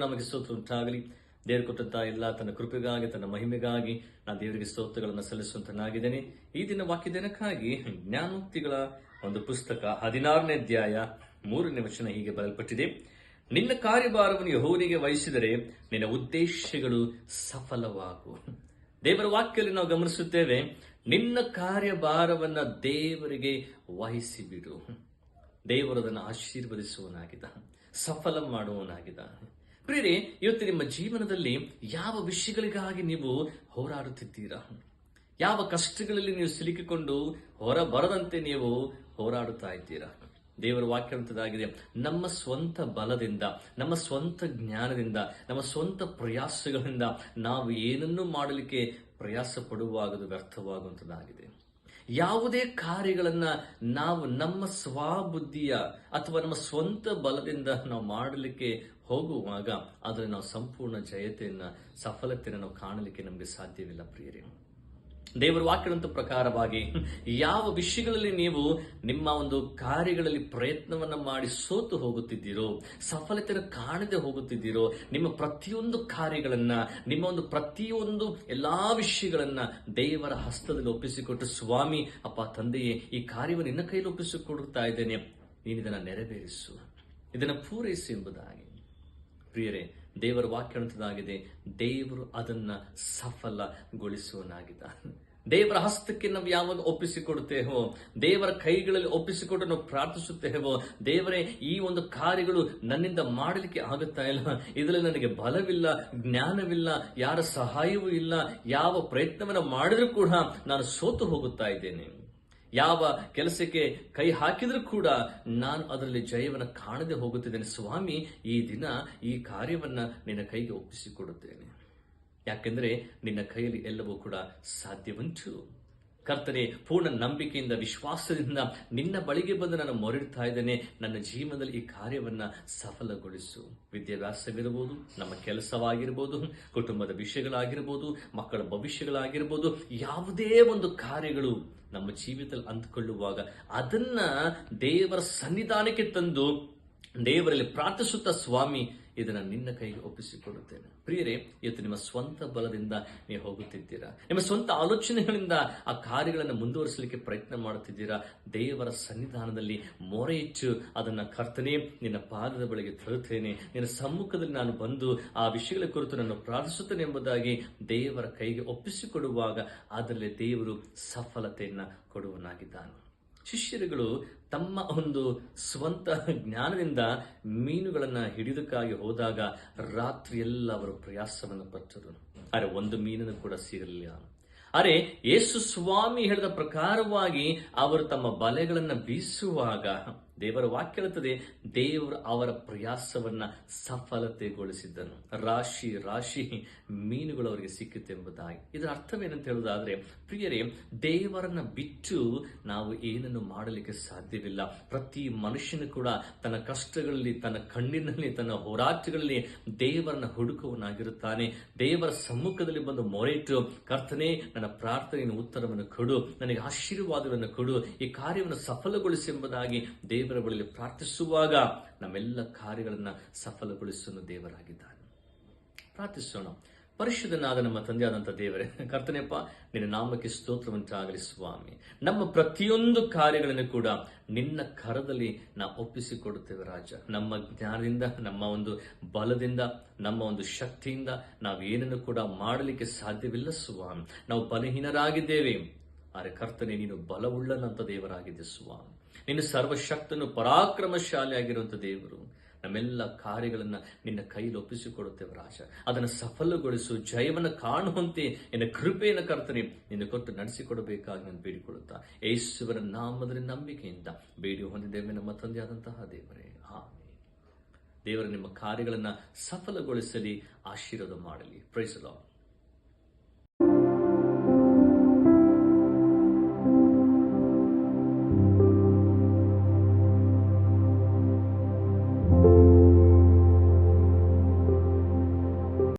ನಾಮಕ್ಕೆ ಸ್ತೋತ್ರ ಉಂಟಾಗಲಿ ದೇವರು ಕೊಟ್ಟಂತ ಎಲ್ಲ ತನ್ನ ಕೃಪೆಗಾಗಿ, ತನ್ನ ಮಹಿಮೆಗಾಗಿ ನಾನು ದೇವರಿಗೆ ಸ್ತೋತ್ರಗಳನ್ನು ಸಲ್ಲಿಸುವಂತನಾಗಿದ್ದೇನೆ ಈ ದಿನ ವಾಕ್ಯ ದಿನಕ್ಕಾಗಿ ಜ್ಞಾನೋಕ್ತಿಗಳ ಒಂದು ಪುಸ್ತಕ ಹದಿನಾರನೇ ಅಧ್ಯಾಯ ಮೂರನೇ ವಚನ ಹೀಗೆ ಬರೆಯಲ್ಪಟ್ಟಿದೆ. ನಿನ್ನ ಕಾರ್ಯಭಾರವನ್ನು ಯಹೋವನಿಗೆ ವಹಿಸಿದರೆ ನಿನ್ನ ಉದ್ದೇಶಗಳು ಸಫಲವಾಗು. ದೇವರ ವಾಕ್ಯದಲ್ಲಿ ನಾವು ಗಮನಿಸುತ್ತೇವೆ, ನಿನ್ನ ಕಾರ್ಯಭಾರವನ್ನ ದೇವರಿಗೆ ವಹಿಸಿಬಿಡು. ದೇವರು ಅದನ್ನು ಆಶೀರ್ವದಿಸುವನಾಗಿದ್ದ ಸಫಲ ಮಾಡುವನಾಗಿದ್ದ ಪ್ರೀರಿ ಇವತ್ತು ನಿಮ್ಮ ಜೀವನದಲ್ಲಿ ಯಾವ ವಿಷಯಗಳಿಗಾಗಿ ನೀವು ಹೋರಾಡುತ್ತಿದ್ದೀರಾ? ಯಾವ ಕಷ್ಟಗಳಲ್ಲಿ ನೀವು ಸಿಲುಕಿಕೊಂಡು ಹೊರ ಬರದಂತೆ ನೀವು ಹೋರಾಡುತ್ತಾ ಇದ್ದೀರಾ? ದೇವರ ವಾಕ್ಯವಂತದಾಗಿದೆ ನಮ್ಮ ಸ್ವಂತ ಬಲದಿಂದ, ನಮ್ಮ ಸ್ವಂತ ಜ್ಞಾನದಿಂದ, ನಮ್ಮ ಸ್ವಂತ ಪ್ರಯಾಸಗಳಿಂದ ನಾವು ಏನನ್ನೂ ಮಾಡಲಿಕ್ಕೆ ಪ್ರಯಾಸ ಪಡುವಾಗದು ವ್ಯರ್ಥವಾಗುವಂಥದ್ದಾಗಿದೆ. ಯಾವುದೇ ಕಾರ್ಯಗಳನ್ನು ನಾವು ನಮ್ಮ ಸ್ವಬುದ್ಧಿಯ ಅಥವಾ ನಮ್ಮ ಸ್ವಂತ ಬಲದಿಂದ ನಾವು ಮಾಡಲಿಕ್ಕೆ ಹೋಗುವಾಗ ಅದರಲ್ಲಿ ನಾವು ಸಂಪೂರ್ಣ ಜಯತೆಯನ್ನು, ಸಫಲತೆಯನ್ನು ನಾವು ಕಾಣಲಿಕ್ಕೆ ನಮಗೆ ಸಾಧ್ಯವಿಲ್ಲ, ಪ್ರಿಯರೇ. ದೇವರ ವಾಕ್ಯದಂತ ಪ್ರಕಾರವಾಗಿ ಯಾವ ವಿಷಯಗಳಲ್ಲಿ ನೀವು ನಿಮ್ಮ ಒಂದು ಕಾರ್ಯಗಳಲ್ಲಿ ಪ್ರಯತ್ನವನ್ನ ಮಾಡಿ ಸೋತು ಹೋಗುತ್ತಿದ್ದೀರೋ ಸಫಲತೆಯನ್ನು ಕಾಣದೆ ಹೋಗುತ್ತಿದ್ದೀರೋ, ನಿಮ್ಮ ಪ್ರತಿಯೊಂದು ಕಾರ್ಯಗಳನ್ನ, ನಿಮ್ಮ ಒಂದು ಪ್ರತಿಯೊಂದು ಎಲ್ಲಾ ವಿಷಯಗಳನ್ನ ದೇವರ ಹಸ್ತದಲ್ಲಿ ಒಪ್ಪಿಸಿಕೊಟ್ಟು, ಸ್ವಾಮಿ, ಅಪ್ಪ, ತಂದೆಯೇ, ಈ ಕಾರ್ಯವನ್ನು ನಿನ್ನ ಕೈಯಲ್ಲಿ ಒಪ್ಪಿಸಿಕೊಡುತ್ತಾ ಇದ್ದೇನೆ. ನೀನು ಇದನ್ನು ನೆರವೇರಿಸು. ಇದನ್ನು ಪೂರೈಸು ಎಂಬುದಾಗಿ. ಪ್ರಿಯರೇ ದೇವರ ವಾಕ್ಯ ಅಂತದಾಗಿದೆ ದೇವರು ಅದನ್ನ ಸಫಲಗೊಳಿಸುವನಾಗಿದ್ದಾನೆ ದೇವರ ಹಸ್ತಕ್ಕೆ ನಾವು ಯಾವಾಗ ಒಪ್ಪಿಸಿಕೊಡುತ್ತೇವೋ, ದೇವರ ಕೈಗಳಲ್ಲಿ ಒಪ್ಪಿಸಿಕೊಟ್ಟು ನಾವು ಪ್ರಾರ್ಥಿಸುತ್ತೇವೋ, ದೇವರೇ, ಈ ಒಂದು ಕಾರ್ಯಗಳು ನನ್ನಿಂದ ಮಾಡಲಿಕ್ಕೆ ಆಗುತ್ತಾ ಇಲ್ಲ. ಇದರಲ್ಲಿ ನನಗೆ ಬಲವಿಲ್ಲ, ಜ್ಞಾನವಿಲ್ಲ, ಯಾರ ಸಹಾಯವೂ ಇಲ್ಲ, ಯಾವ ಪ್ರಯತ್ನವನ್ನು ಮಾಡಿದ್ರೂ ಕೂಡ ನಾನು ಸೋತು ಹೋಗುತ್ತಾ ಇದ್ದೇನೆ. ಯಾವ ಕೆಲಸಕ್ಕೆ ಕೈ ಹಾಕಿದರೂ ಕೂಡ ನಾನು ಅದರಲ್ಲಿ ಜಯವನ್ನು ಕಾಣದೆ ಹೋಗುತ್ತಿದ್ದೇನೆ. ಸ್ವಾಮಿ, ಈ ದಿನ ಈ ಕಾರ್ಯವನ್ನ ನಿನ್ನ ಕೈಗೆ ಒಪ್ಪಿಸಿಕೊಡುತ್ತೇನೆ. ಯಾಕೆಂದರೆ ನಿನ್ನ ಕೈಯಲ್ಲಿ ಎಲ್ಲವೂ ಕೂಡ ಸಾಧ್ಯವುಂಟು. ಕರ್ತನೆ, ಪೂರ್ಣ ನಂಬಿಕೆಯಿಂದ, ವಿಶ್ವಾಸದಿಂದ ನಿನ್ನ ಬಳಿಗೆ ಬಂದು ನಾನು ಮೊರಿಡ್ತಾ ಇದ್ದೇನೆ. ನನ್ನ ಜೀವನದಲ್ಲಿ ಈ ಕಾರ್ಯವನ್ನು ಸಫಲಗೊಳಿಸು. ವಿದ್ಯಾಭ್ಯಾಸವಿರಬಹುದು, ನಮ್ಮ ಕೆಲಸವಾಗಿರ್ಬೋದು ಕುಟುಂಬದ ವಿಷಯಗಳಾಗಿರ್ಬೋದು ಮಕ್ಕಳ ಭವಿಷ್ಯಗಳಾಗಿರ್ಬೋದು ಯಾವುದೇ ಒಂದು ಕಾರ್ಯಗಳು ನಮ್ಮ ಜೀವಿತದಲ್ಲಿ ಅಂದುಕೊಳ್ಳುವಾಗ ಅದನ್ನ ದೇವರ ಸನ್ನಿಧಾನಕ್ಕೆ ತಂದು, ದೇವರಲ್ಲಿ ಪ್ರಾರ್ಥಿಸುತ್ತಾ ಸ್ವಾಮಿ ಇದನ್ನ ನಿನ್ನ ಕೈಗೆ ಒಪ್ಪಿಸಿಕೊಡುತ್ತೇನೆ. ಪ್ರಿಯರೇ, ಇವತ್ತು ನಿಮ್ಮ ಸ್ವಂತ ಬಲದಿಂದ ನೀವು ಹೋಗುತ್ತಿದ್ದೀರಾ? ನಿಮ್ಮ ಸ್ವಂತ ಆಲೋಚನೆಗಳಿಂದ ಆ ಕಾರ್ಯಗಳನ್ನು ಮುಂದುವರಿಸಲಿಕ್ಕೆ ಪ್ರಯತ್ನ ಮಾಡುತ್ತಿದ್ದೀರಾ? ದೇವರ ಸನ್ನಿಧಾನದಲ್ಲಿ ಮೊರೆ ಇಟ್ಟು ಅದನ್ನು ಕರ್ತನೆ, ನಿನ್ನ ಪಾದದ ಬಳಿಗೆ ತರುತ್ತೇನೆ. ನಿನ್ನ ಸಮ್ಮುಖದಲ್ಲಿ ನಾನು ಬಂದು ಆ ವಿಷಯಗಳ ಕುರಿತು ನಾನು ಪ್ರಾರ್ಥಿಸುತ್ತೇನೆ ಎಂಬುದಾಗಿ ದೇವರ ಕೈಗೆ ಒಪ್ಪಿಸಿಕೊಡುವಾಗ ಅದರಲ್ಲಿ ದೇವರು ಸಫಲತೆಯನ್ನು ಕೊಡುವನಾಗಿದ್ದಾನೆ ಶಿಷ್ಯರುಗಳು ತಮ್ಮ ಒಂದು ಸ್ವಂತ ಜ್ಞಾನದಿಂದ ಮೀನುಗಳನ್ನ ಹಿಡಿದಕ್ಕಾಗಿ ಹೋದಾಗ ರಾತ್ರಿಯೆಲ್ಲ ಅವರು ಪ್ರಯಾಸವನ್ನು ಪಟ್ಟರು. ಆದರೆ ಒಂದು ಮೀನನ್ನು ಕೂಡ ಸಿಗಲಿಲ್ಲ. ಅರೆ, ಯೇಸು ಸ್ವಾಮಿ ಹೇಳಿದ ಪ್ರಕಾರವಾಗಿ ಅವರು ತಮ್ಮ ಬಲೆಗಳನ್ನು ಬೀಸುವಾಗ ದೇವರ ವಾಕ್ಯ ಹೇಳುತ್ತದೆ, ದೇವರು ಅವರ ಪ್ರಯಾಸವನ್ನ ಸಫಲತೆಗೊಳಿಸಿದ್ದನು. ರಾಶಿ ರಾಶಿ ಮೀನುಗಳು ಅವರಿಗೆ ಸಿಕ್ಕಿತೆಂಬುದಾಗಿ ಇದರ ಅರ್ಥವೇನಂತ ಹೇಳುವುದಾದ್ರೆ, ಪ್ರಿಯರೇ, ದೇವರನ್ನ ಬಿಟ್ಟು ನಾವು ಏನನ್ನು ಮಾಡಲಿಕ್ಕೆ ಸಾಧ್ಯವಿಲ್ಲ. ಪ್ರತಿ ಮನುಷ್ಯನು ಕೂಡ ತನ್ನ ಕಷ್ಟಗಳಲ್ಲಿ, ತನ್ನ ಕಣ್ಣಿನಲ್ಲಿ, ತನ್ನ ಹೋರಾಟಗಳಲ್ಲಿ ದೇವರನ್ನ ಹುಡುಕುವನಾಗಿರುತ್ತಾನೆ ದೇವರ ಸಮ್ಮುಖದಲ್ಲಿ ಬಂದು ಮೊರೆಯಿಟ್ಟು, ಕರ್ತನೆ, ನನ್ನ ಪ್ರಾರ್ಥನೆಯ ಉತ್ತರವನ್ನು ಕೊಡು, ನನಗೆ ಆಶೀರ್ವಾದವನ್ನು ಕೊಡು, ಈ ಕಾರ್ಯವನ್ನು ಸಫಲಗೊಳಿಸಿ ಎಂಬುದಾಗಿ ದೇವರ ಬಳಿಯಲ್ಲಿ ಪ್ರಾರ್ಥಿಸುವಾಗ ನಮ್ಮೆಲ್ಲ ಕಾರ್ಯಗಳನ್ನ ಸಫಲಗೊಳಿಸುವ ದೇವರಾಗಿದ್ದಾನೆ. ಪ್ರಾರ್ಥಿಸೋಣ. ಪರಿಶುದ್ಧನಾದ ನಮ್ಮ ತಂದೆಯಾದಂಥ ದೇವರೇ, ಕರ್ತನೆಪ್ಪ, ನಿನ್ನ ನಾಮಕ್ಕೆ ಸ್ತೋತ್ರವಂತಾಗಲಿ ಸ್ವಾಮಿ. ನಮ್ಮ ಪ್ರತಿಯೊಂದು ಕಾರ್ಯಗಳನ್ನು ಕೂಡ ನಿನ್ನ ಕರದಲ್ಲಿ ನಾವು ಒಪ್ಪಿಸಿಕೊಡುತ್ತೇವೆ ರಾಜ. ನಮ್ಮ ಜ್ಞಾನದಿಂದ, ನಮ್ಮ ಒಂದು ಬಲದಿಂದ, ನಮ್ಮ ಒಂದು ಶಕ್ತಿಯಿಂದ ನಾವು ಏನನ್ನು ಕೂಡ ಮಾಡಲಿಕ್ಕೆ ಸಾಧ್ಯವಿಲ್ಲ ಸ್ವಾಮಿ. ನಾವು ಬಲಹೀನರಾಗಿದ್ದೇವೆ, ಆದರೆ ಕರ್ತನೆ, ನೀನು ಬಲವುಳ್ಳನಂಥ ದೇವರಾಗಿದೆ ಸ್ವಾಮಿ. ನೀನು ಸರ್ವಶಕ್ತನು ಪರಾಕ್ರಮಶಾಲಿಯಾಗಿರುವಂಥ ದೇವರು. ನಮ್ಮೆಲ್ಲ ಕಾರ್ಯಗಳನ್ನು ನಿನ್ನ ಕೈಲಿ ಒಪ್ಪಿಸಿಕೊಡುತ್ತೇವೆ ರಾಜ ಅದನ್ನು ಸಫಲಗೊಳಿಸು, ಜಯವನ್ನು ಕಾಣುವಂತೆ ನಿನ್ನ ಕೃಪೆಯನ್ನು ಕರ್ತನೆ ನಿನ್ನ ಕೊಟ್ಟು ನಡೆಸಿಕೊಡಬೇಕಾಗಿ ನಾನು ಬೇಡಿಕೊಳ್ಳುತ್ತಾ. ಯೇಸುವರ ನಾಮದಲ್ಲಿ ನಂಬಿಕೆಯಿಂದ ಬೇಡಿ ಹೊಂದಿದ್ದೇವೆ ನಮ್ಮ ತಂದೆಯಾದಂತಹ ದೇವರೇ. ಆಮೇಲೆ ದೇವರ, ನಿಮ್ಮ ಕಾರ್ಯಗಳನ್ನು ಸಫಲಗೊಳಿಸಲಿ, ಆಶೀರ್ವಾದ ಮಾಡಲಿ. ಪ್ರೈಸಲಾ